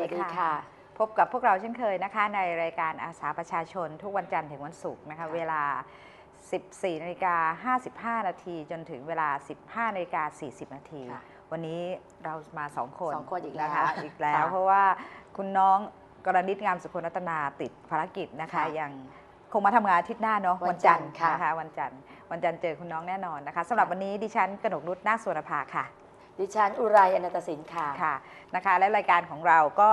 วัสดีค่ะ พบกับพวกเราเช่นเคยนะคะ ในรายการอาสาประชาชน ทุกวันจันทร์ถึงวันศุกร์นะคะค่ะเวลา 14นาฬิกา55 นาที จนถึงเวลา 15นาฬิกา40 นาทีค่ะวันนี้เรามาสองคนสองคนอีกแล้วนะคะอีกแล้วค่ะเพราะว่าคุณน้องกรณิตงามสุขนัตนาติดภารกิจนะคะค่ะยังคงมาทำงานอาทิตย์หน้าเนาะวันจันทร์ค่ะนะคะวันจันทร์วันจันทร์เจอคุณน้องแน่นอนนะคะสำหรับวันนี้ดิฉันกนกนุชนาคสวนภาค่ะ ดิฉันอุไรอนันตสินค่ะ ค่ะนะคะ และรายการของเราก็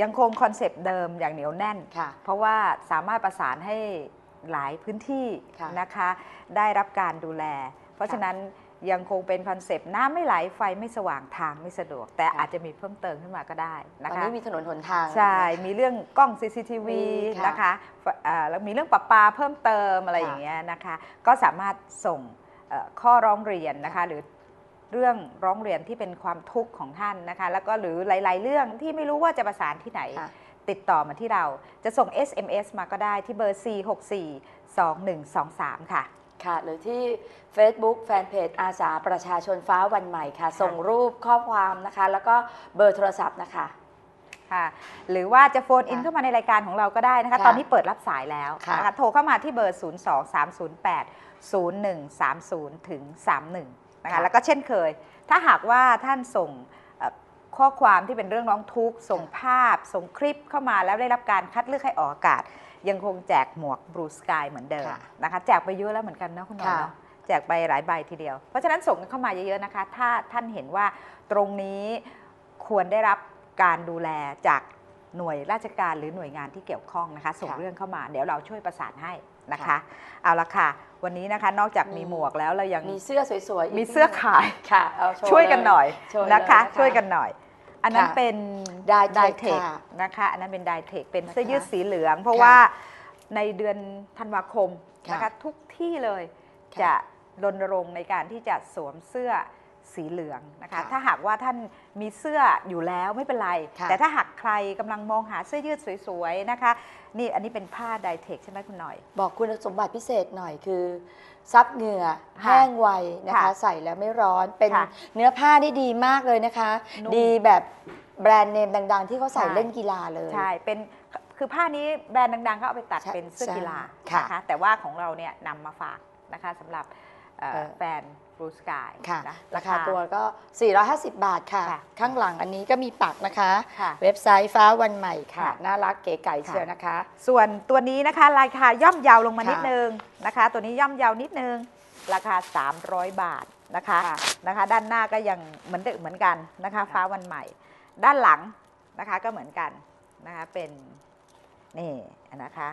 ยังคงคอนเซปต์เดิมอย่างเหนียวแน่นค่ะ เพราะว่าสามารถประสานให้หลายพื้นที่ค่ะนะคะ ได้รับการดูแล เพราะค่ะฉะนั้นยังคงเป็นคอนเซปต์น้ำไม่ไหลไฟไม่สว่างทางไม่สะดวก แต่ค่ะอาจจะมีเพิ่มเติมขึ้นมาก็ได้ตนะอนคะนี้มีถนนหนทาง ใช่ มีเรื่องกล้อง CCTV มีค่ะนะคะเอ่อแล้วมีเรื่องประปาเพิ่มเติมอะไรค่ะอย่างเงี้ยนะคะ ก็สามารถส่งเอ่อข้อร้องเรียนนะคะ หรือ เรื่องร้องเรียนที่เป็นความทุกข์ของท่านนะคะ แล้วก็หรือหลาย ๆ เรื่องที่ไม่รู้ว่าจะประสานที่ไหนค่ะติดต่อมาที่เราจะส่ง SMS มาก็ได้ที่เบอร์ 4642123 ค่ะ ค่ะ หรือที่ Facebook แฟนเพจอาสาประชาชนฟ้าวันใหม่ค่ะ ส่งรูปข้อความนะคะ แล้วก็เบอร์โทรศัพท์นะคะค่ะหรือว่าจะโฟนอินค่ะเข้ามาในรายการของเราก็ได้นะคะค่ะตอนนี้เปิดรับสายแล้วค่ะนะคะโทรเข้ามาที่เบอร์ 0 2 3 0 8 0 1 3 0 ถึง 31 นะคะแล้วก็เช่นเคย ถ้าหากว่าท่านส่งเอ่อข้อความที่เป็นเรื่องร้องทุกข์ส่งภาพ ส่งคลิปเข้ามาแล้วได้รับการคัดเลือกให้ออกอากาศ ยังคงแจกหมวกบลูสกายเหมือนเดิมค่ะนะคะแจกไปเยอะแล้วเหมือนกันนะคุณหน้อยค่ะเนาะแจกไปหลายใบทีเดียว เพราะฉะนั้นส่งกันเข้ามาเยอะๆนะคะ ถ้าท่านเห็นว่าตรงนี้ควรได้รับการดูแลจากหน่วยราชการหรือหน่วยงานที่เกี่ยวข้องนะคะ ส่งค่ะเรื่องเข้ามา เดี๋ยวเราช่วยประสานให้ นะคะค่ะเอาละค่ะ วันนี้นะคะนอกจากมีมีหมวกแล้วเรายังมีเสื้อสวยๆกมีเสื้อขายค่ะเอาโชช่วยกันหน่อยโชว์เลยนะคะ ช่วยกันหน่อย อันนั้นค่ะเป็น Dytech เทคค่ะนะคะอันนั้นเป็นไดเทคเป็นนะคะเสื้อยืดสีเหลือง เพราะค่ะว่าในเดือนธันวาคมค่ะนะคะทุกที่เลยค่ะจะรณรงค์ในการที่จะสวมเสื้อ สีเหลืองนะคะค่ะถ้าหากว่าท่านมีเสื้ออยู่แล้วไม่เป็นไรค่ะแต่ถ้าหากใครกำลังมองหาเสื้อยืดสวยๆนะคะ นี่อันนี้เป็นผ้าไดเทคใช่ไหมคุณหน่อย บอกคุณสมบัติพิเศษหน่อยคือ ซับเหงื่อค่ะแห้งไวนะคะค่ะใส่แล้วไม่ร้อนเป็นค่ะเนื้อผ้าที่ดีมากเลยนะคะนุ่มดีแบบแบรนด์เนมดัง ๆ ที่เขาใส่ใช่เล่นกีฬาเลยใช่เป็นคือผ้านี้แบรนด์ดังๆเขาเอาไปตัดใช่เป็นเสื้อกีฬาใช่ค่ะนะคะแต่ว่าของเราเนี่ยนำมาฝากนะคะสำหรับเอ่อเอ่อแฟน บลูสกายค่ะนะราคาตัวก็ 450 บาทค่ะ ค่ะข้างหลังอันนี้ก็มีปักนะคะ ค่ะเว็บไซต์ฟ้าวันใหม่ค่ะ ค่ะน่ารักเก๋ไก่ค่ะ เชียวนะคะ ส่วนตัวนี้นะคะราคาย่อมเยาวลงมาค่ะนิดนึงนะคะ ตัวนี้ย่อมเยาวนิดนึงราคา 300 บาทนะคะค่ะนะคะ ด้านหน้าก็ยังเหมือนเดิมเหมือนกันนะคะ ฟ้าวันใหม่ ด้านหลังนะคะก็เหมือนกันนะคะเป็นนี่นะคะ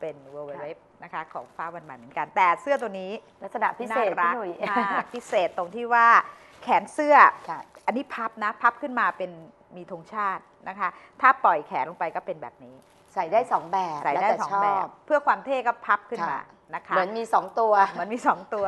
เป็นเวอร์เวฟ นะคะของฟ้าวันใหม่เหมือนกัน แต่เสื้อตัวนี้ลักษณะพิเศษน่ารัพี่กหนุ่ย มากพิเศษตรงที่ว่าแขนเสื้อ ค่ะ อันนี้พับนะ พับขึ้นมาเป็นมีธงชาตินะคะ ถ้าปล่อยแขนลงไปก็เป็นแบบนี้ ใส่ได้สองแบบใส่ได้แล้วแต่สองชแบอบเพื่อความเท่ก็พับขึ้นมาค่ะ นะคะเหมือนมีสองตัว เหมือนมีสองตัว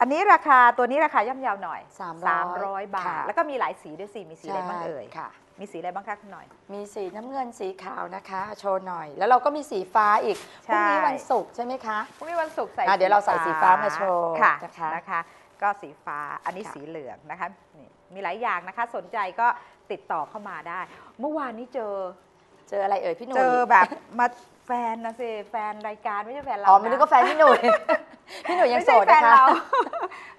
อันนี้ราคาตัวนี้ราคาย่อมเยาวหน่อย300 300 บาท ค่ะ แล้วก็มีหลายสีด้วยสิมีสีอะไรบ้างเอ่ยค่ะ มีสีอะไรบ้างคะคุณหน่อย มีสีน้ำเงินสีขาวนะคะ โชว์หน่อย แล้วเราก็มีสีฟ้าอีกพใช่ รุ่งนี้วันศุกร์ใช่ไหมคะพรุ่งนี้วันศุกร์ใส่อะเดี๋ยวเราใส่สีฟ้ามาโชว์ค่ะนะคะนะคะ ก็สีฟ้าอันนี้ค่ะ สีเหลืองนะคะนี่มีหลายอย่างนะคะ สนใจก็ติดต่อเข้ามาได้ เมื่อวานนี้เจอเจออะไรเอ่ยพี่หนุ่ยเจอแบบมาแฟนนะสิแฟนรายการไม่ใช่แฟนเราอ๋อไม่รู้ก็แฟนพี่หนุ่ย พี่หนุ่ยยังไม่โสใช่ดแฟนะนคะเรา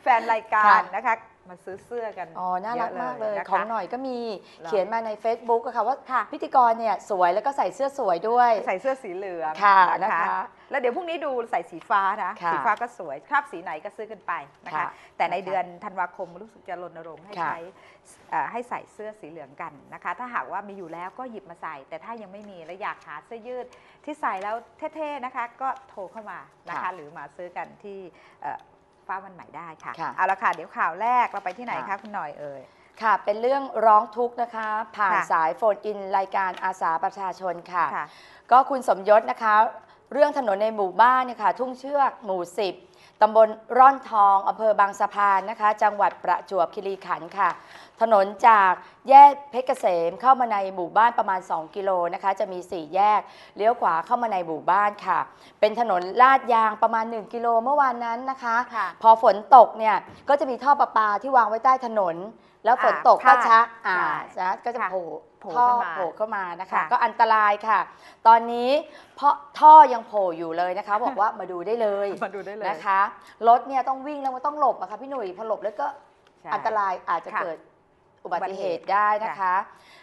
แฟนรายการค่ะนะคะ มาซื้อเสื้อกันอ๋อ น่ารักมากเลยะะของหน่อยก็มีหรอ เขียนมาใน Facebook อะค่ะว่าค่ะ พิธีกรเนี่ยสวยแล้วก็ใส่เสื้อสวยด้วย ใส่เสื้อสีเหลืองค่ะนะนะคะคะแล้วเดี๋ยวพรุ่งนี้ดูใส่สีฟ้านะ ค่ะสีฟ้าก็สวยคราบสีไหนก็ซื้อกันไปนะคะ ค่ะแต่ในนะคะเดือนธันวาคมรู้สึกจะรณรงค์ให้ค่ะ ใช้เอ่อให้ใส่เสื้อสีเหลืองกันนะคะ ถ้าหากว่ามีอยู่แล้วก็หยิบมาใส่ แต่ถ้ายังไม่มีและอยากหาเสื้อยืดที่ใส่แล้วเท่ๆนะคะ ก็โทรเข้ามานะคะค่ะหรือมาซื้อกันที่เอ่อ ฟ้าวันใหม่ได้ค่ะ ค่ะเอาละค่ะ เดี๋ยวข่าวแรกเราไปที่ไหนค่ะ คะคุณหน่อยเอ่ย ค่ะ เป็นเรื่องร้องทุกข์นะคะ ผ่านค่ะ สายโฟนอินรายการอาสาประชาชนค่ะ ค่ะ ก็คุณสมยศนะคะ เรื่องถนนในหมู่บ้านเนี่ยค่ะ ทุ่งเชือกหมู่ 10 ตำบลร่อนทองอำเภอบางสะพานนะคะ จังหวัดประจวบคีรีขันธ์ค่ะถถนนจากแยกเพชรเกษมเข้ามาในหมู่บ้านประมาณ 2 กิโลนะคะ จะมี 4 แยก เลี้ยวขวาเข้ามาในหมู่บ้านค่ะ เป็นถนนลาดยางประมาณ 1 กิโลเมื่อวานนั้นนะคะ ค่ะพอฝนตกเนี่ยก็จะมีท่อประปาที่วางไว้ใต้ถนน แล้วฝนตกก็พาดชักอ่าใช่นะก็จะค่ะ โผล่ โผล่ท่อขึ้นมา โผล่เข้ามานะคะ ค่ะ ก็อันตรายค่ะ ตอนนี้เพราะท่อยังโผล่อยู่เลยนะคะ บอกว่ามาดูได้เลยมาดูได้เลยนะคะรถเนี่ยต้องวิ่งแล้วมันต้องหลบอะค่ะพี่หนุ่ยพอหลบแล้วก็ ใช่ อันตรายอาจจะค่ะเกิดอุบัติเหตุอุบัติเหตุได้นะคะเอ่อ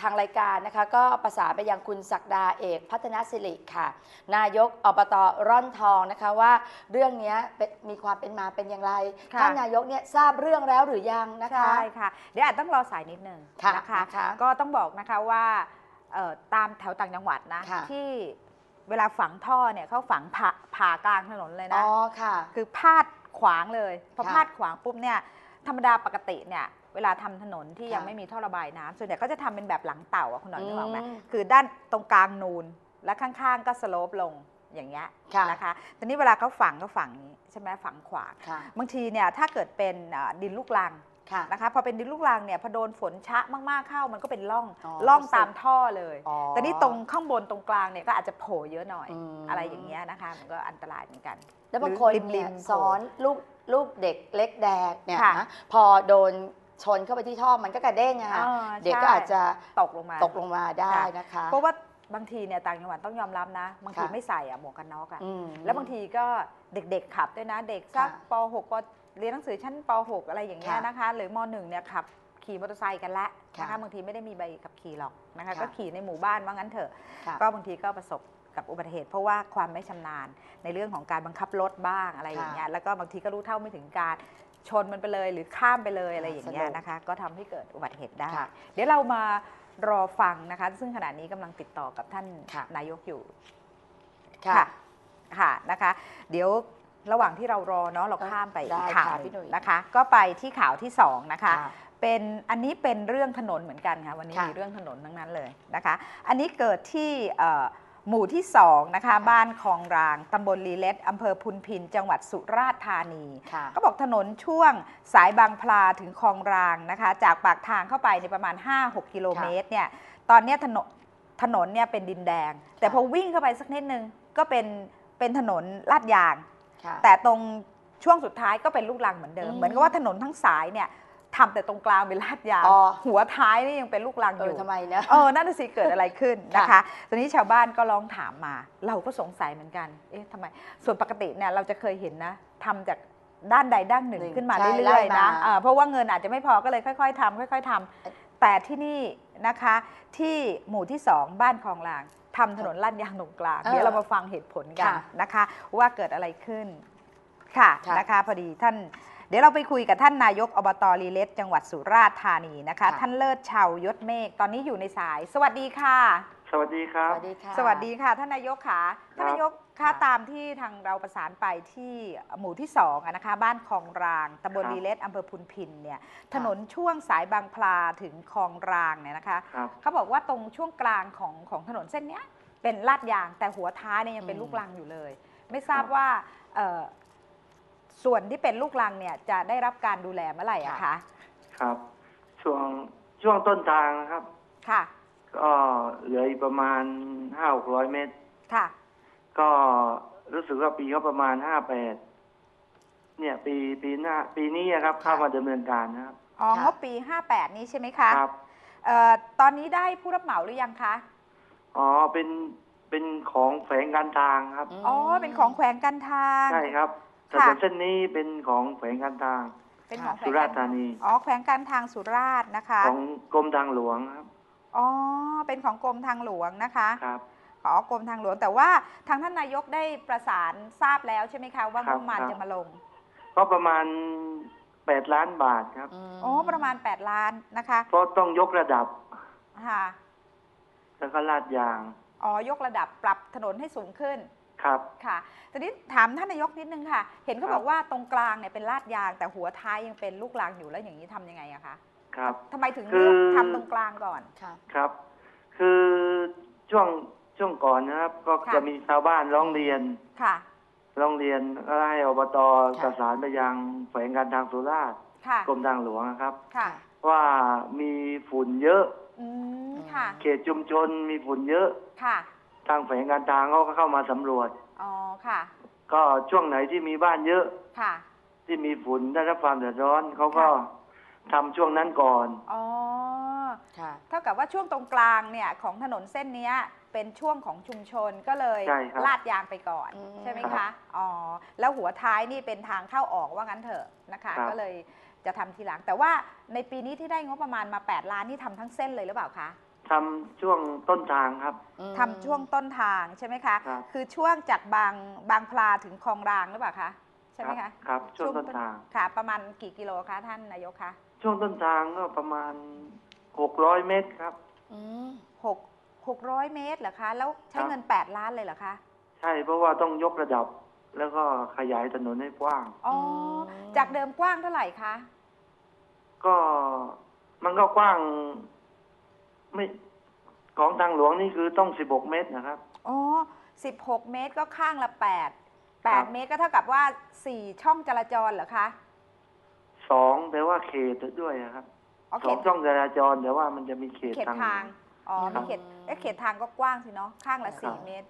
ทางรายการนะคะก็ประสานไปยังคุณศักดาเอกพัฒนสิริค่ะ นายกอบตร่อนทองนะคะว่าเรื่องเนี้ยเป็นมีความเป็นมาเป็นอย่างไรค่ะท่านนายกเนี่ยทราบเรื่องแล้วหรือยังนะคะ ใช่ค่ะ เดี๋ยวอาจต้องรอสายนิดนึงค่ะนะคะนะคะก็ต้องบอกนะคะว่าเอ่อตามแถวต่างจังหวัดนะค่ะที่เวลาฝังท่อเนี่ยเขาฝังผ่าผ่ากลางถนนเลยอ๋นะอค่ะ คือพาดขวางเลยพอค่ะพาดขวางปุ๊บเนี่ยธรรมดาปกติเนี่ย เวลาทำถนนที่ค่ะยังไม่มีท่อระบายน้ำส่วนใหญ่ก็จะทำเป็นแบบหลังเต่าอะคุณหน่อยนึกออกไหมอืมคือด้านตรงกลางนูนและข้างๆ ก็สโลปลงอย่างเงี้ยค่ะนะคะทีนี้เวลาเขาฝังก็ฝังอย่างนี้ใช่ไหมฝังขวางค่ะบางทีเนี่ยถ้าเกิดเป็นอ่าดินลูกรังค่ะนะคะพอเป็นดินลูกรังเนี่ยพอโดนฝนชะมากๆเข้ามันก็เป็นร่องอ๋อร่องรู้สึกตามท่อเลยอ๋อแต่นี่ตรงข้างบนตรงกลางเนี่ยก็อาจจะโผล่เยอะหน่อยอืมอะไรอย่างเงี้ยนะคะมันก็อันตรายเหมือนกัน แล้วบางคนหรือริเนี่ยมๆสอนลูกลูกเด็กเล็กแดงเนี่ยค่ะนะพอโดน ชนเข้าไปที่ท่อมันก็กระเด้งอะค่ะอ่าเด็กก็ใช่ อาจจะตกลงมา ตกลงมาได้ค่ะนะคะ เพราะว่าบางทีเนี่ยต่างจังหวัดต้องยอมรับนะ บางทีค่ะ ไม่ใส่อะหมวกกันน็อกอะอืม แล้วบางทีก็เด็กๆขับด้วยนะ เด็กสักค่ะป .6 ปเรียนหนังสือชั้นป .6 อะไรอย่างเงี้ยค่ะนะคะ หรือม .1 เนี่ยขับขี่มอเตอร์ไซค์กันละนะค่ะคะบางทีไม่ได้มีใบขับขี่หรอกนะคะ ค่ะก็ขี่ในหมู่บ้านว่างั้นเถอะ ค่ะ ก็บางทีก็ประสบกับอุบัติเหตุ เพราะว่าความไม่ชำนาญในเรื่องของการบังคับรถบ้างอะไรอย่างเงี้ยแล้วก็บางทีก็รู้เท่าไม่ถึงการ ชนมันไปเลยหรือข้ามไปเลยอะไรอย่างเงี้ยสนุกนะคะ ก็ทำให้เกิดอุบัติเหตุได้ค่ะเดี๋ยวเรามารอฟังนะคะ ซึ่งขณะนี้กำลังติดต่อกับท่านค่ะนายกอยู่ค่ะค่ะนะคะ เดี๋ยวระหว่างที่เรารอเนาะเราข้ามไปได้อีกข่าวค่ะหพี่หนุ่นึ่ยงนะคะ ก็ไปที่ข่าวที่สองนะคะค่ะเป็นอันนี้เป็นเรื่องถนนเหมือนกันค่ะวันนี้ค่ะมีเรื่องถนนทั้งนั้นเลยนะคะ อันนี้เกิดที่เอ่อ หมู่ที่สองนะคะบ้านคลองรางตำบลลีเล็ดอำเภอพุนพิน จังหวัดสุราษฎร์ธานี ค่ะก็บอกถนนช่วงสายบางพลาถึงคลองรางนะคะ จากปากทางเข้าไปในยประมาณ 5-6 กิโลเมตรเนี่ยตอนเนี้ยถนนถนนเนี่ยเป็นดินแดง แต่พอวิ่งเข้าไปสักนิดนึงก็เป็นเป็นถนนลาดยาง ค่ะ แต่ตรงช่วงสุดท้ายก็เป็นลูกรังเหมือนเดิม อืม เหมือนกับว่าถนนทั้งสายเนี่ย ทำแต่ตรงกลางเป็นลาดยางอ๋อ หัวท้ายนี่ยังเป็นลูกรังเอออยู่ทำไมนะ เออนั่นนะสิเกิดอะไรขึ้นนะคะค่ะตอนนี้ชาวบ้านก็ร้องถามมา เราก็สงสัยเหมือนกัน เอ๊ะทำไม ส่วนปกติเนี่ยเราจะเคยเห็นนะทำจากด้านใดด้านหนึ่งหนึ่งขึ้นมาใช่เรื่อยไล่ๆนะมาเออเพราะว่าเงินอาจจะไม่พอก็เลยค่อย ๆทำค่อย ๆทำแต่ที่นี่นะคะ ที่หมู่ที่สองบ้านคลองลางทำถนนลาดยางตรงกลางเออเดี๋ยวเรามาฟังเหตุผลกันค่ะนะคะ ว่าเกิดอะไรขึ้นค่ะค่ะ นะคะ พอดีท่าน เดี๋ยวเราไปคุยกับท่านนายกอบตลีเลสจังหวัดสุราษฎร์ธานีนะคะ ท่านเลิศเชายศเมฆตอนนี้อยู่ในสาย สวัสดีค่ะ สวัสดีครัสบวัสดีค่ะ สวัสดีค่ะ ท่านนายกค่ะท่านนายกครัค่ะบตามที่ทางเราประสานไปที่หมู่ที่สองอะนะคะ บ้านคลองรางตำบลครับลีเลสอำเภอพุนพินเนี่ยถนนช่วงสายบางพลาถึงคลองรางเนี่ยนะคะครับ เขาบอกว่าตรงช่วงกลางของของถนนเส้นเนี้ยเป็นลาดยางแต่หัวท้ายเนี่ยยังเป็นอืมลูกรังอยู่เลย ไม่ทราบว่าเอ่อ ส่วนที่เป็นลูกรังเนี่ยจะได้รับการดูแลเมื่อไหร่อะคะครับ ช่วงช่วงต้นทางนะครับ ค่ะ ก็เหลืออีกประมาณห้าหกร้อยเมตร ค่ะ ก็รู้สึกว่าปีก็ประมาณห้าแปดเนี่ยปีปีหน้าปีนี้อะครับเข้ามาดำเนินการนะครับอ๋อค่ะงบปี 58 นี้ใช่ไหมคะครับเอ่อตอนนี้ได้ผู้รับเหมาหรือยังคะ อ๋อเป็นเป็นของแฝงการทางครับมอ๋อ เป็นของแขวงการทาง ใช่ครับ ถค่ะนนเส้นนี้เป็นของแฝงการทาง เป็นของแขวสุงราการษฎร์ธานีอ๋อแขวงการทางสุราษฎร์นะคะ ของกรมทางหลวงครับอ๋อ เป็นของกรมทางหลวงนะคะ ครับอ๋อกรมทางหลวงแต่ว่าทางท่านนายกได้ประสานทราบแล้วใช่ไหมคะว่างครับบประมาณครับ จะมาลง ก็ประมาณแปดล้านบาทครับ มอ๋อ ประมาณ 8 ล้านนะคะเพราะต้องยกระดับค่ะแล้วก็ลาดยาง อ๋อยกระดับปรับถนนให้สูงขึ้น ครับ ค่ะทีนี้ถามท่านนายกนิดนึงค่ะ เห็นเขาครับบอกว่าตรงกลางเนี่ยเป็นลาดยาง แต่หัวท้ายยังเป็นลูกรังอยู่แล้วอย่างนี้ทำยังไงอะคะครับ ทำไมถึงคือเลือกทำตรงกลางก่อน ค่ะ ครับ คือช่วงช่วงก่อนนะครับ ก็ค่ะ จะมีชาวบ้านร้องเรียนค่ะ ร้องเรียนก็ให้อบตค่ะ ประสานไปยังแฝงการทางสุราษฎร์ค่ะ กรมทางหลวงนะครับ ค่ะ ว่ามีฝุ่นเยอะ อืม ค่ะ เขตชุมชนมีฝุ่นเยอะ ค่ะ ทางแฝงการทางเขาก็เข้ามาสำรวจ อ๋อ ค่ะ ก็ช่วงไหนที่มีบ้านเยอะ ค่ะ ที่มีฝุ่นได้รับความเดือดร้อนเขาก็ค่ะทำช่วงนั้นก่อน อ๋อ ค่ะ เท่ากับว่าช่วงตรงกลางเนี่ยของถนนเส้นเนี้ยเป็นช่วงของชุมชนก็เลยใช่ครับ ลาดยางไปก่อนอืม ใช่ไหมครัคะบอ๋อแล้วหัวท้ายนี่เป็นทางเข้าออกว่างั้นเถอะนะคะ ครับ ก็เลยจะทำทีหลัง แต่ว่าในปีนี้ที่ได้งบประมาณมา 8 ล้านนี่ทำทั้งเส้นเลยหรือเปล่าคะ ทำช่วงต้นทางครับ อืมทำช่วงต้นทางใช่ไหมคะ ครับ คือช่วงจากบางบางพลาถึงคลองรางหรือเปล่าคะใช่ไหมครัคะบครับ ช่วงต้นทาง ค่ะ ประมาณกี่กิโลคะท่านนายกคะช่วงต้นทางก็ประมาณหกร้อยเมตรครับ อืมหกหกร้อยเมตรเหรอคะ แล้วใช้ครับ เงิน 8 ล้านเลยเหรอคะ ใช่เพราะว่าต้องยกระดับ แล้วก็ขยายถนนให้กว้าง อ๋อจากเดิมกว้างเท่าไหร่คะ ก็มันก็กว้าง ไม่ของทางหลวงนี่คือต้องสิบหกเมตรนะครับ อ๋อสิบหกเมตรก็ข้างละแปดแปครัดบเมตรก็เท่ากับว่าสี่ช่องจราจรเหรอคะสองแต่ว่าเขตด้วยนะครับอ๋อสเของตช่องจราจรแต่ว่ามันจะมีเขตเขตทางทางอ๋อครัมีบเขตเอ๊ะเขตทางก็กว้างสิเนาะข้างละครัสี่บเมตร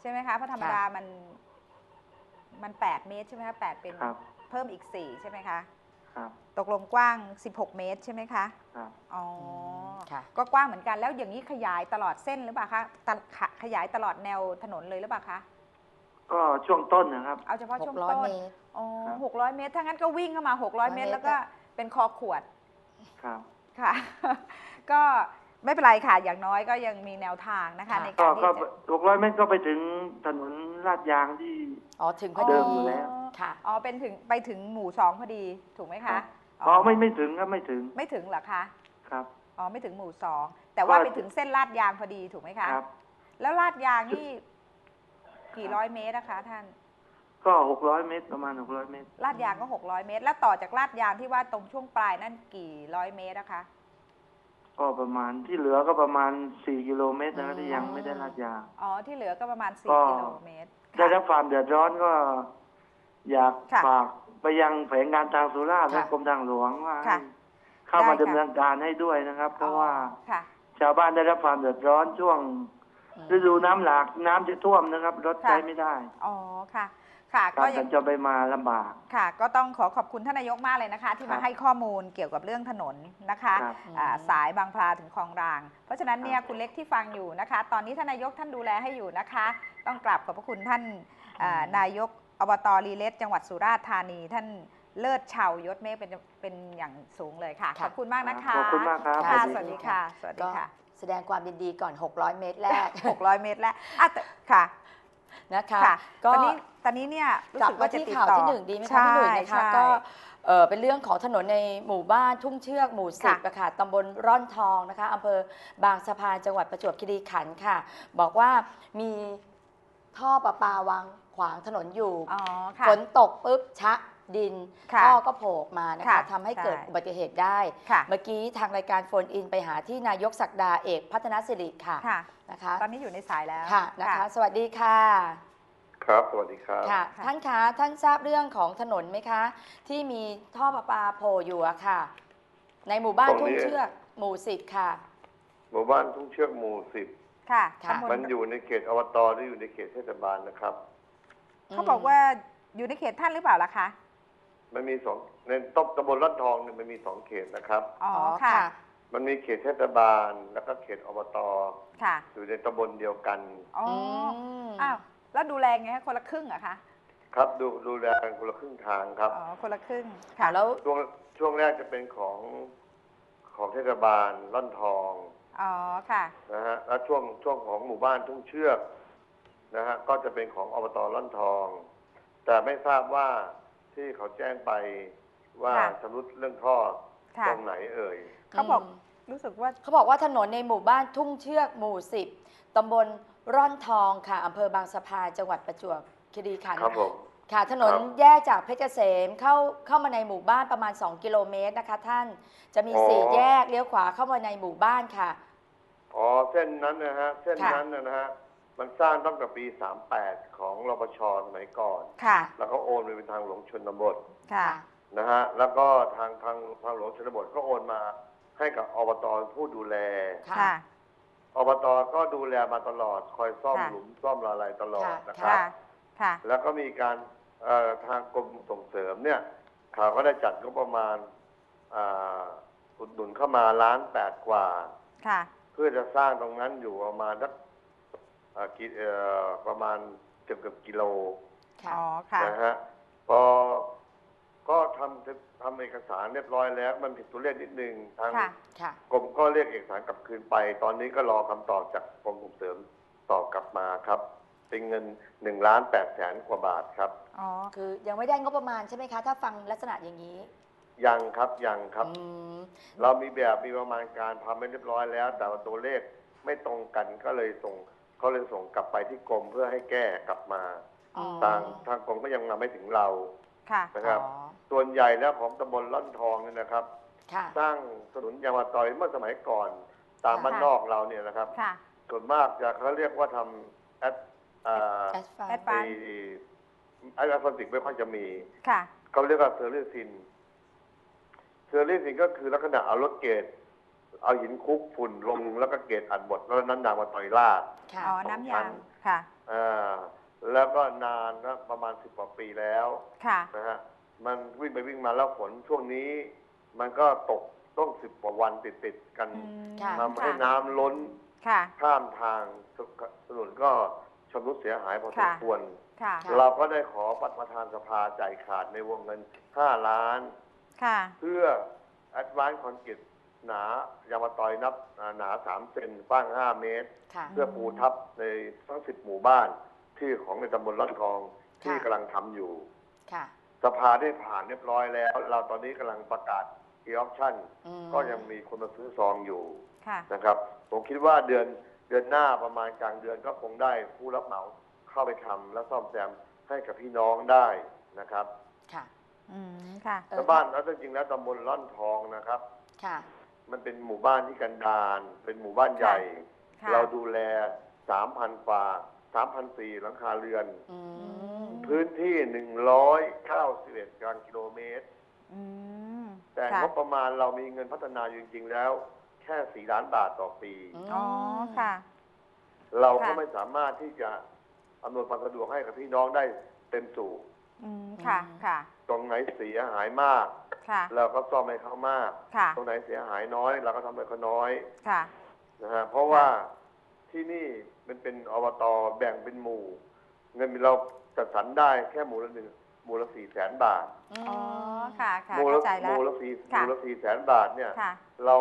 ใช่ไหมคะเพราะธรรมดามัน มันแปดเมตรใช่ไหมคะแปดเป็นครับเพิ่มอีกสี่ใช่ไหมคะ ครับ ตกลงกว้าง 16 เมตรใช่ไหมคะ ครับ อ๋อค่ะ ก็กว้างเหมือนกันแล้วอย่างนี้ขยายตลอดเส้นหรือเปล่าคะตะขะขยายตลอดแนวถนนเลยหรือเปล่าคะ ก็ช่วงต้นนะครับ เอาเฉพาะหช่วกงร้อยต้น เมตร อ๋อครับ หกร้อยเมตร ถ้างั้นก็วิ่งเข้ามาหกร้อยเมตรเมตร แล้วก็เป็นคอขวด ครับ ค่ะ ก็ไม่เป็นไรค่ะ อย่างน้อยก็ยังมีแนวทางนะคะ ค่ะ ในก็การที่ก็จะหกร้อยเมตรก็ไปถึงถนนลาดยางที่ อ๋อ ถึงพอเดิดี มอยู่แล้ว ค่ะ อ๋อ เป็นถึงไปถึงหมู่สองพอดี ถูกไหมครัคะบอ๋อไม่ไม่ถึงครับไม่ถึง ไม่ถึงเหรอคะ ครับ อ๋อ ไม่ถึงหมู่สอง แต่ว่าก็ ไปถึงเส้นลาดยางพอดี ถูกไหมคะ ครับ แล้วลาดยางนี่กี่ร้อยเมตรนะคะท่าน ก็หกร้อยเมตรประมาณหกร้อยเมตร ลาดยางก็ 600 เมตร แล้วต่อจากลาดยางที่ว่าตรงช่วงปลายนั่นกี่ร้อยเมตรนะคะ ก็ประมาณที่เหลือก็ประมาณสี่กิโลเมตรนะครับอืมที่ยังไม่ได้ลาดยาง อ๋อ ที่เหลือก็ประมาณ ก็ 4 กิโลเมตรได้รับความเดือดร้อนก็ อยากค่ะฝากไปยังแผงงานทางสุราษฎร์และค่ะกรมทางหลวงว่าค่ะให้เข้ามาได้ค่ะดำเนินการให้ด้วยนะครับ เพราะว่าค่ะ ชาวบ้านได้รับความเดือดร้อนช่วงอืมฤดูน้ำหลากน้ำจะท่วมนะครับ รถค่ะ ใช้ไม่ได้อ๋อค่ะ ค่ะกาก็รยัสังญจรไปมาลำบาก ค่ะ ก็ต้องขอขอบคุณท่านนายกมากเลยนะคะ ที่ครัมาบให้ข้อมูลเกี่ยวกับเรื่องถนนนะคะครับ อ่าอืมสายบางพลาถึงคลองราง เพราะฉะนั้นเนี่ยครับคุณเล็กที่ฟังอยู่นะคะ ตอนนี้ท่านนายกท่านดูแลให้อยู่นะคะ ต้องกราบขอบพระคุณท่านอ่านายก อบตรีเลสจังหวัดสุราษฎร์ธานี ท่านเลิศเชาวยศเมฆเป็นเป็นอย่างสูงเลยค่ะค่ะขอบคุณมากนะคะขอบคุณมากครับ ค่ะสสวัวัสสดีดีค่ะค่ะ สวัสดีก็ค่ะ แสดงความยินดีก่อน 600 เมตรแรก 600 เมตรแล้วอะแต่ค่ะนะคะ ค่ะก็ตอนนี้ตอนนี้เนี่ยรู้กลับสึกมาว่าจะที่ติดข่าวต่อที่หนึ่งดีไหมคะใช่พี่หนุ่ยนะคะ ใช่ ก็เอ่อเป็นเรื่องของถนนในหมู่บ้านทุ่งเชือกหมู่สิบค่ะอะค่ะตำบลร่อนทองนะคะอำเภอบางสะพานจังหวัดประจวบคีรีขันธ์ค่ะ บอกว่ามีท่อประปาวาง ขวางถนนอยู่อ๋อค่ะ ฝนตกปุ๊บชะดินค่ะท่อก็โผล่ออกมานะคะค่ะทำให้เกิดใช่ อุบัติเหตุได้ ค่ะเมื่อกี้ทางรายการโฟนอินไปหาที่นายกศักดาเอกพัฒนสิริค่ะค่ะ นะคะตอนนี้อยู่ในสายแล้วค่ะนะคะ สวัสดีค่ะครับ สวัสดีครับค่ะค่ะท่านคะท่านทราบเรื่องของถนนไหมคะ ที่มีท่อประปาโผล่อยู่อะค่ะ ในหมู่บ้านตรงทุ่งนี้เชือกหมู่สิบค่ะ หมู่บ้านทุ่งเชือกหมู่สิบค่ะค่ะ ตำบลมันอยู่ในเขตอบตหรืออยู่ในเขตเทศบาลนะครับ เขาบอกว่าอยู่ในเขตท่านหรือเปล่าล่ะคะ มันมีสองในตบตำบลร่อนทองเนี่ยมันมีสองเขตนะครับ อ๋ออ๋อค่ะค่ะ มันมีเขตเทศบาล แล้วก็เขตอบตค่ะ อยู่ในตำบลเดียวกัน อ๋ออมอ้าวแล้วดูแลไงคะคนละครึ่งเหรอะคะครับดูดูแลกันคนละครึ่งทางครับอ๋อคนละครึ่งค่ะแล้วช่วงช่วงแรกจะเป็นของของเทศบาลร่อนทองอ๋อค่ะนะฮะแล้วช่วงช่วงของหมู่บ้านทุ่งเชือก นะฮะก็จะเป็นของอบตร่อนทอง แต่ไม่ทราบว่าที่เขาแจ้งไปว่าค่ะชำรุดเรื่องท่อค่ะ ตรงไหนเอ่ย เขาบอกอืมรู้สึกว่า เขาบอกว่าถนนในหมู่บ้านทุ่งเชือกหมู่สิบตำบลร่อนทองค่ะอำเภอบางสะพานจังหวัดประจวบคีรีขันธ์ครับผม ค่ะ ถนนครับแยกจากเพชรเกษมเข้าเข้ามาในหมู่บ้านประมาณ 2 กิโลเมตรนะคะท่าน จะมี อ๋อสี่แยกเลี้ยวขวาเข้ามาในหมู่บ้านค่ะ อ๋อเส้นนั้นนะฮะเส้นค่ะนั้นนะฮะ มันสร้างตั้งแต่ปี 38 ของรปชสมัยก่อน ค่ะ แล้วก็โอนไปเป็นทางหลวงชนบทค่ะ นะฮะ แล้วก็ทางทางทางหลวงชนบทก็โอนมาให้กับอบตผู้ดูแล ค่ะค่ะอบตก็ดูแลมาตลอด คอยซ่อมค่ะ หลุมซ่อมอะไรตลอดค่ะนะครับ ค่ะ ค่ะ แล้วก็มีการเอ่อทางกรมส่งเสริมเนี่ยเขาก็ได้จัดงบประมาณอ่าอุดหนุนเข้ามาล้านแปดกว่า ค่ะ เพื่อจะสร้างตรงนั้นอยู่ประมาณสัก เอ่อกิเอ่อประมาณเกือบเกือบกิโลค่ะ อ๋อค่ะ นะฮะพอก็ทำทำเอกสารเรียบร้อยแล้ว มันผิดตัวเลขนิดนึงทาง ค่ะ ค่ะ กรมก็เรียกเอกสารกลับคืนไป ตอนนี้ก็รอคำตอบจากกรมส่งเสริมตอบกลับมาครับ เป็นเงินหนึ่งล้านแปดแสนกว่าบาทครับ อ๋อ คือยังไม่ได้งบประมาณใช่ไหมคะ ถ้าฟังลักษณะอย่างนี้ยังครับยังครับ อืมเรามีแบบมีประมาณการทำให้เรียบร้อยแล้ว แต่ว่าตัวเลขไม่ตรงกันก็เลยส่ง เขาเลยส่งกลับไปที่กรมเพื่อให้แก้กลับมา อ๋อทางทางกรมก็ยังนำไม่ถึงเรา ค่ะนะครับ อ๋อส่วนใหญ่แล้วของตำบลล่อนทองเนี่ยนะครับ ค่ะ สร้างถนนยางมาตอยเมื่อสมัยก่อนตามค่ะบ้านนอกเราเนี่ยนะครับ ค่ะ ส่วนมากจะเขาเรียกว่าทำแอดอ่าแอสฟาแอดไอ้วานไอ้แอสฟันติกไม่ค่อยจะมี ค่ะ เขาเรียกว่าเซอร์เรซินเซอร์เรซินก็คือลักษณะเอารถเกต เอาหินคลุกฝุ่นลงแล้วก็เกตอัดบดแล้วนั้นนางมาต่อยลาด ค่ะ อ๋อสองน้ำชั้ยางนค่ะ อ่าแล้วก็นานนะประมาณสิบกว่าปีแล้วค่ะ นะฮะมันวิ่งไปวิ่งมาแล้วฝนช่วงนี้ มันก็ตกต้องสิบกว่าวันติดติดๆกันอืมค่ะ ทำให้น้ำล้นค่ะ ข้ามทางถนนก็ชำรุดเสียหายพอสมค่ะ ควร ค่ะค่ะเราก็ได้ขอประธานสภาจ่ายขาดในวงเงิน 5 ล้าน ค่ะ เพื่อแอ ดวานซ์คอนกรีตหนายางมะตอยนับอ่าหนา3เซนกว้าง5เมตร ค่ะ เพื่อปูทับในทั้ง10หมู่บ้านที่ของในตำบลล่อนทองที่ค่ะกำลังทำอยู่ ค่ะสภาได้ผ่านเรียบร้อยแล้ว เราตอนนี้กำลังประกาศอีออปชั่นอืมก็ยังมีคนมาซื้อซองอยู่ค่ะ นะครับ ผมคิดว่าเดือนเดือนหน้าประมาณกลางเดือนก็คงได้ผู้รับเหมาเข้าไปทำและซ่อมแซมให้กับพี่น้องได้นะครับค่ะ อืมค่ะ เออแล้วบ้านแล้วจริงๆแล้วตำบลล่อนทองนะครับ ค่ะ มันเป็นหมู่บ้านที่กันดารเป็นหมู่บ้านใหญ่ ค่ะ เราดูแลสามพันกว่าสามพันสี่หลังคาเรือน อืมพื้นที่หนึ่งร้อยเก้าสิบเอ็ดตารางกิโลเมตร อืมแต่ค่ะงบประมาณเรามีเงินพัฒนาอยู่จริง ๆ แล้ว แค่สี่ล้านบาทต่อปี ม อ๋อค่ะ เราก็ค่ะ ไม่สามารถที่จะอำนวยความสะดวกให้กับพี่น้องได้เต็มสูบ อืมค่ะ ค่ะ ตรงไหนเสียหายมาก ค่ะ เราก็ซ่อมให้เขามาก ค่ะ ตรงไหนเสียหายน้อยเราก็ทำให้เขาน้อยค่ะ นะฮะเพราะว่าที่นี่มันเป็นอบตแบ่งเป็นหมู่ เงินเราจัดสรรได้แค่หมู่ละหนึ่งหมู่ละสี่แสนบาทมอ๋อ ค่ะ ค่ะ หมู่เข้าละใจหแล้ว มู่ละสี่หค่ะ มู่ละสี่แสนบาทเนี่ย ค่ะ เรา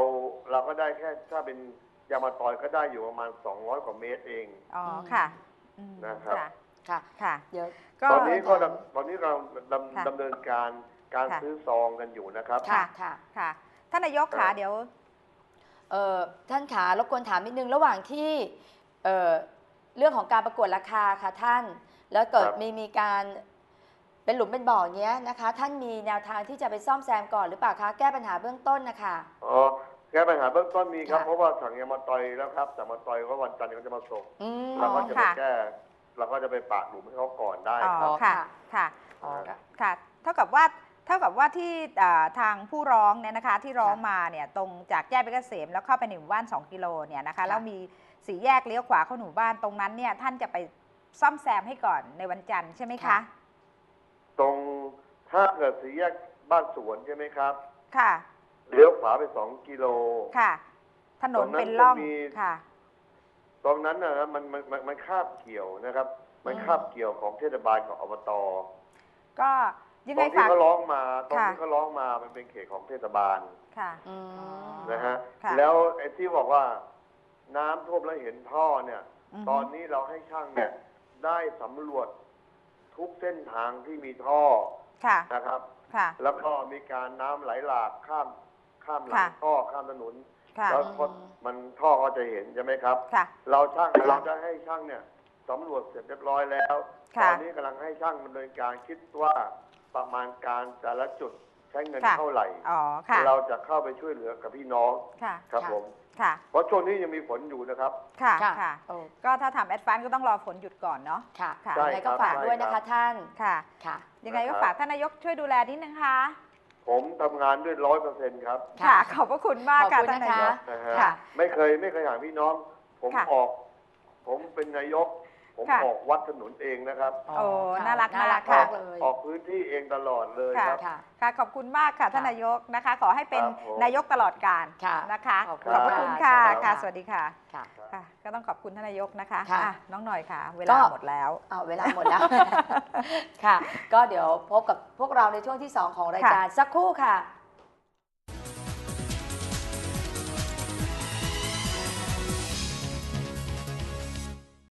เราก็ได้แค่ถ้าเป็นยางมาตอยก็ได้อยู่ประมาณสองร้อยกว่าเมตรเอง อ๋อ ค่ะอืมนะครับ ค่ะ ค่ะ ค่ะ เดี๋ยว ก็ ตอนนี้ก็ดำตอนนี้เราดค่ะำดำเนินการการค่ะ ซื้อซองกันอยู่นะครับ ค่ะค่ะ ค่ะ ท่านนายกขาเดี๋ยว เอ่อท่านขารบกวนถามนิดนึงระหว่างที่เอ่อเรื่องของการประกวดราคาค่ะท่าน แล้วเกิดครับ มีมีการเป็นหลุมเป็นบ่ออย่างเงี้ยนะคะ ท่านมีแนวทางที่จะไปซ่อมแซมก่อนหรือเปล่าคะแก้ปัญหาเบื้องต้นนะคะ อ๋อแก้ปัญหาเบื้องต้นมีครับค่ะ เพราะว่าสั่งยางมาตอยแล้วครับสั่งมาตอยว่าวันจันทร์เขาจะมาส่งอืมเราก็จะไปค่ะ แก้ เราก็จะไปปะหลุมให้เขาก่อนได้อ๋อครับค่ะค่ะ ค่ะอ๋อค่ะค่ะ เท่ากับว่า เท่ากับว่าที่อ่าทางผู้ร้องเนี่ยนะคะ ที่ร้องค่ะมาเนี่ยตรงจากแยกเพชรเกษมแล้วเข้าไปในหมู่บ้าน 2 กิโลเนี่ยนะคะค่ะแล้วมีสี่แยกเลี้ยวขวาเข้าหมู่บ้านตรงนั้นเนี่ยท่านจะไปซ่อมแซมให้ก่อนในวันจันทร์ใช่ไหมคะตรงถ้าเกิดสี่แยกบ้านสวนใช่ไหมครับ ค่ะ เลี้ยวขวาไปสองกิโล ค่ะ ถนนตรงนั้นเป็นร่องจะมี ค่ะ ตรงนั้นนะมันมันมันมันคาบเกี่ยวนะครับ มันอืมคาบเกี่ยวของเทศบาลกับอบตก็ยังตไงรงที่ฝาก เขาร้องมาตรงค่ะ ที่เขาร้องมามันเป็นเขตของเทศบาลค่ะ อืม นะฮะค่ะ แล้วไอ้ที่บอกว่าน้ำท่วมแล้วเห็นท่อเนี่ย มตอนนี้เราให้ช่างเนี่ยได้สำรวจทุกเส้นทางที่มีท่อค่ะนะครับ ค่ะ แล้วก็มีการน้ำไหลหลากข้ามข้ามหลังค่ะ ท่อข้ามถนน ค่ะ แล้วพอมันท่อก็จะเห็นใช่ไหมครับ ค่ะ เราช่างเราจะให้ช่างเนี่ยสำรวจเสร็จเรียบร้อยแล้ว ค่ะ ตอนนี้กำลังให้ช่างดำเนินการคิดว่าประมาณการแต่ละจุดใช้เงินค่ะ เท่าไหร่ อ๋อ ค่ะ เราจะเข้าไปช่วยเหลือกับพี่น้องค่ะ ครับค่ะผม ค่ะ เพราะช่วงนี้ยังมีฝนอยู่นะครับค่ะค่ะ ค่ะ โอ้ก็ถ้าทำแอดฟานก็ต้องรอฝนหยุดก่อนเนาะ ค่ะค่ะ ยังไงก็ฝากด้วยนะคะท่าน ค่ะ ค่ะ ยังไงก็นะครับฝากท่านนายกช่วยดูแลนิดนึงค่ะ ผมทำงานด้วยร้อยเปอร์เซ็นครับค่ะ ขอบพระคุณมากขอบค่ะคุณท่านนะนายคะกนะฮะค่ะไม่เคยไม่เคยห่างพี่น้อง ผมค่ะ ออก ผมเป็นนายก ผมค่ะ ออกวัดถนนเองนะครับโอ้ค่ะน่ารักน่ารักค่ะมากเลยออกพื้นที่เองตลอดเลยค่ะครับ ค่ะ ค่ะขอบคุณมากค่ะท่านค่ะนายกนะคะ ขอให้เป็นครับผมนายกตลอดกาลค่ะนะคะขอบขคุอบณพระคุณค่ะค่ะสวัสดีค่ะ ค่ะ สวัสดีค่ะค่ะ ค่ะ ก็ต้องขอบคุณท่านนายกนะคะค่ะอะน้องหน่อยค่ะ เวก็ลาหมดแล้ว เอาเวลาหมดแล้ว ค่ะ ก็เดี๋ยวพบกับพวกเราในช่วงที่ 2 ของรายการสักครู่ค่ะ